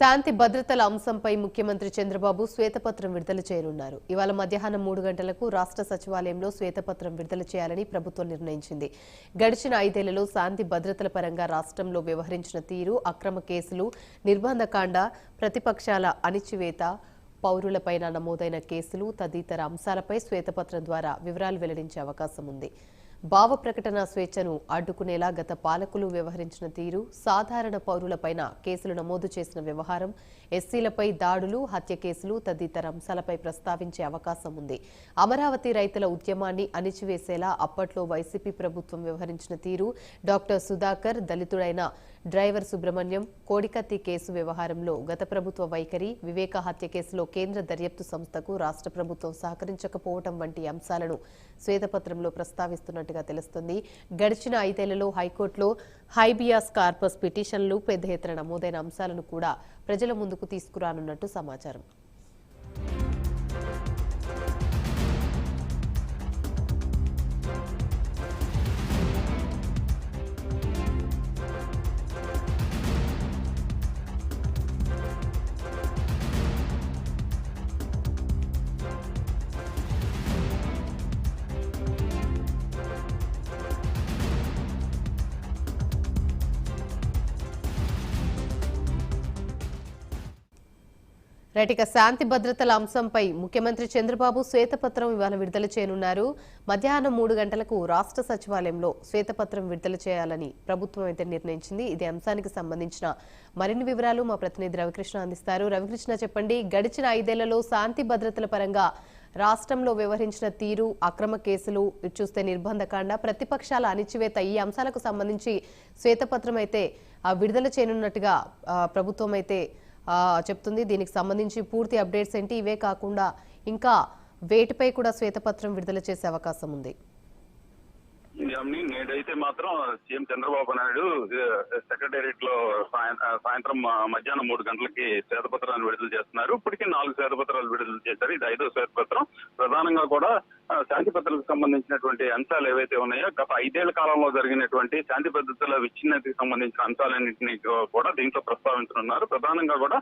శాంతి భద్రతల అంశంపై ముఖ్యమంత్రి చంద్రబాబు శ్వేతపత్రం విడుదల చేయనున్నారు. ఇవాళ మధ్యాహ్నం మూడు గంటలకు రాష్ట్ర సచివాలయంలో శ్వేతపత్రం విడుదల చేయాలని ప్రభుత్వం నిర్ణయించింది. గడిచిన ఐదేళ్ళలో శాంతి భద్రతల పరంగా రాష్ట్రంలో వ్యవహరించిన తీరు అక్రమ కేసులు నిర్బంధకాండ ప్రతిపక్షాల అణిచివేత పౌరులపైన నమోదైన కేసులు తదితర అంశాలపై శ్వేతపత్రం ద్వారా వివరాలు వెల్లడించే అవకాశం ఉంది. భావ ప్రకటన స్వేచ్ఛను అడ్డుకునేలా గత పాలకులు వ్యవహరించిన తీరు సాధారణ పౌరులపైన కేసులు నమోదు చేసిన వ్యవహారం ఎస్సీలపై దాడులు హత్య కేసులు తదితర అంశాలపై ప్రస్తావించే అవకాశం ఉంది. అమరావతి రైతుల ఉద్యమాన్ని అణిచివేసేలా అప్పట్లో వైసీపీ ప్రభుత్వం వ్యవహరించిన తీరు డాక్టర్ సుధాకర్ దళితుడైన డ్రైవర్ సుబ్రహ్మణ్యం కోడికత్తి కేసు వ్యవహారంలో గత ప్రభుత్వ వైఖరి వివేక హత్య కేసులో కేంద్ర దర్యాప్తు సంస్థకు రాష్ట్ర ప్రభుత్వం సహకరించకపోవటం వంటి అంశాలను శ్వేతపత్రంలో ప్రస్తావిస్తున్నట్టుగా తెలుస్తుంది. గడిచిన ఐదేళ్ళలో హైకోర్టులో హైబియాస్ కార్పస్ పిటిషన్లు పెద్ద ఎత్తున నమోదైన అంశాలను కూడా ప్రజల ముందుకు తీసుకురానున్నట్టు సమాచారం. రైట్ శాంతి భద్రతల అంశంపై ముఖ్యమంత్రి చంద్రబాబు శ్వేతపత్రం ఇవాళ విడుదల చేయనున్నారు. మధ్యాహ్నం మూడు గంటలకు రాష్ట్ర సచివాలయంలో శ్వేతపత్రం విడుదల చేయాలని ప్రభుత్వం అయితే నిర్ణయించింది. ఇది అంశానికి సంబంధించిన మరిన్ని వివరాలు మా ప్రతినిధి రవికృష్ణ అందిస్తారు. రవికృష్ణ చెప్పండి గడిచిన ఐదేళ్ళలో శాంతి భద్రతల పరంగా రాష్ట్రంలో వ్యవహరించిన తీరు అక్రమ కేసులు చూస్తే నిర్బంధకాండ ప్రతిపక్షాల అణిచివేత ఈ అంశాలకు సంబంధించి శ్వేతపత్రం అయితే విడుదల చేయనున్నట్టుగా ప్రభుత్వం అయితే చెప్తుంది. దీనికి సంబంధించి పూర్తి అప్డేట్స్ ఏంటి? ఇవే కాకుండా ఇంకా వేటిపై కూడా శ్వేతపత్రం విడుదల చేసే అవకాశం ఉంది. ఇవన్నీ నేడైతే మాత్రం సీఎం చంద్రబాబు నాయుడు సెక్రటేరియట్లో సాయం- సాయంత్రం మధ్యాహ్నం మూడు గంటలకి శ్వేతపత్రాన్ని విడుదల చేస్తున్నారు. ఇప్పటికే నాలుగు శ్వేతపత్రాలు విడుదల చేశారు. ఇది ఐదో శ్వేతపత్రం. ప్రధానంగా కూడా శాంతి భద్రతలకు సంబంధించినటువంటి అంశాలు ఏవైతే ఉన్నాయో గత ఐదేళ్ళ కాలంలో జరిగినటువంటి శాంతి భద్రతల విచ్ఛిన్నతకి సంబంధించిన అంశాలన్నింటినీ కూడా దీంట్లో ప్రస్తావించనున్నారు. ప్రధానంగా కూడా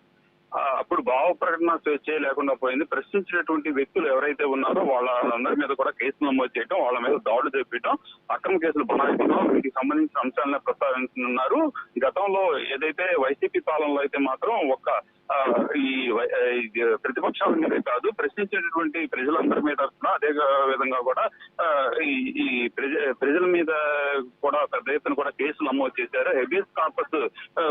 అప్పుడు భావ ప్రకటన స్వేచ్ఛ లేకుండా పోయింది. ప్రశ్నించినటువంటి వ్యక్తులు ఎవరైతే ఉన్నారో వాళ్ళందరి మీద కూడా కేసులు నమోదు చేయడం వాళ్ళ మీద దాడులు చేపించడం అక్రమ కేసులు బనాయించడం వీటికి సంబంధించిన అంశాలను ప్రస్తావించనున్నారు. గతంలో ఏదైతే వైసీపీ పాలనలో అయితే మాత్రం ఒక ఈ వై- ప్రతిపక్షాల మీదే కాదు ప్రశ్నించేటటువంటి ప్రజలందరి మీద కూడా అదే విధంగా కూడా ఈ ప్రజ ప్రజల మీద కూడా పెద్ద ఎత్తున కూడా కేసులు నమోదు చేశారు. హెబియస్ కార్పస్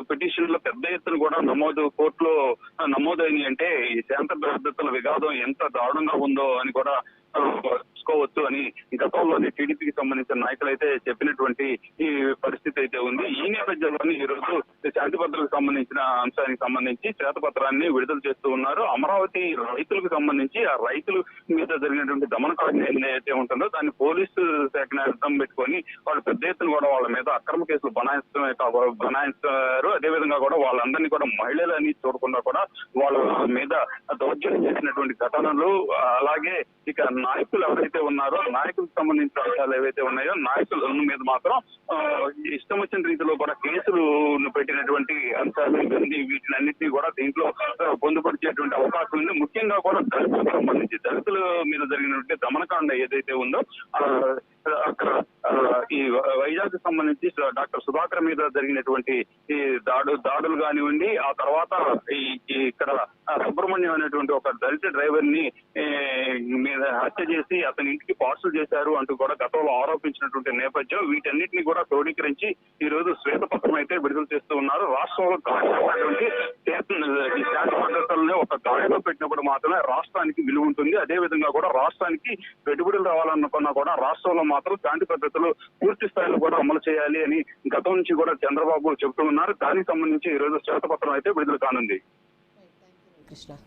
పిటిషన్లో పెద్ద ఎత్తున కూడా నమోదు కోర్టులో నమోదైంది అంటే ఈ శాంత భద్రతల విఘాతం ఎంత దారుణంగా ఉందో అని కూడా తెలుసుకోవచ్చు అని గతంలోని టీడీపీకి సంబంధించిన నాయకులు అయితే చెప్పినటువంటి ఈ పరిస్థితి అయితే ఉంది. ఈ నేపథ్యంలోనే ఈ రోజు శాంతి భద్రతకు సంబంధించిన అంశానికి సంబంధించి శ్వేతపత్రాన్ని విడుదల చేస్తూ ఉన్నారు. అమరావతి రైతులకు సంబంధించి ఆ రైతుల మీద జరిగినటువంటి దమనకాండ ఏదైతే ఉంటుందో దాన్ని పోలీసు శాఖను అర్థం పెట్టుకొని వాళ్ళు పెద్ద ఎత్తున కూడా వాళ్ళ మీద అక్రమ కేసులు బనాయిస్తమే బనాయిస్తారు. అదే విధంగా కూడా వాళ్ళందరినీ కూడా మహిళలని చూడకుండా కూడా వాళ్ళ మీద దౌర్జన్యం చేసినటువంటి ఘటనలు అలాగే ఇక నాయకులు ఎవరైతే ఉన్నారో నాయకులకు సంబంధించిన అంశాలు ఏవైతే ఉన్నాయో నాయకుల మీద మాత్రం ఇష్టం వచ్చిన రీతిలో కూడా కేసులు పెట్టినటువంటి అంశాలు వీటినన్నింటినీ కూడా దీంట్లో పొందుపరిచేటువంటి అవకాశం ఉంది ముఖ్యంగా కూడా దళితులకు సంబంధించి దళితుల మీద జరిగినటువంటి దమనకాండ ఏదైతే ఉందో అక్కడ ఈ వైజాగ్ సంబంధించి డాక్టర్ సుధాకర్ మీద జరిగినటువంటి ఈ దాడు దాడులు కానివ్వండి ఆ తర్వాత ఈ ఇక్కడ సుబ్రహ్మణ్యం అనేటువంటి ఒక దళిత డ్రైవర్ని మీద హత్య చేసి అతని ఇంటికి పార్సల్ చేశారు అంటూ కూడా గతంలో ఆరోపించినటువంటి నేపథ్యం. వీటన్నిటిని కూడా క్రోడీకరించి ఈ రోజు శ్వేతపత్రం అయితే విడుదల చేస్తూ ఉన్నారు. రాష్ట్రంలో గాయపడినటువంటి ఈ ఒక గాయంలో పెట్టినప్పుడు మాత్రమే రాష్ట్రానికి విలువ ఉంటుంది. అదే విధంగా కూడా రాష్ట్రానికి పెట్టుబడులు రావాలనుకున్నా కూడా రాష్ట్రంలో మాత్రం శాంతి పద్ధతులు పూర్తి స్థాయిలో కూడా అమలు చేయాలి అని గతం నుంచి కూడా చంద్రబాబు చెబుతూ ఉన్నారు. దానికి సంబంధించి ఈ రోజు శ్వేతపత్రం అయితే విడుదల కానుంది. कृष्णा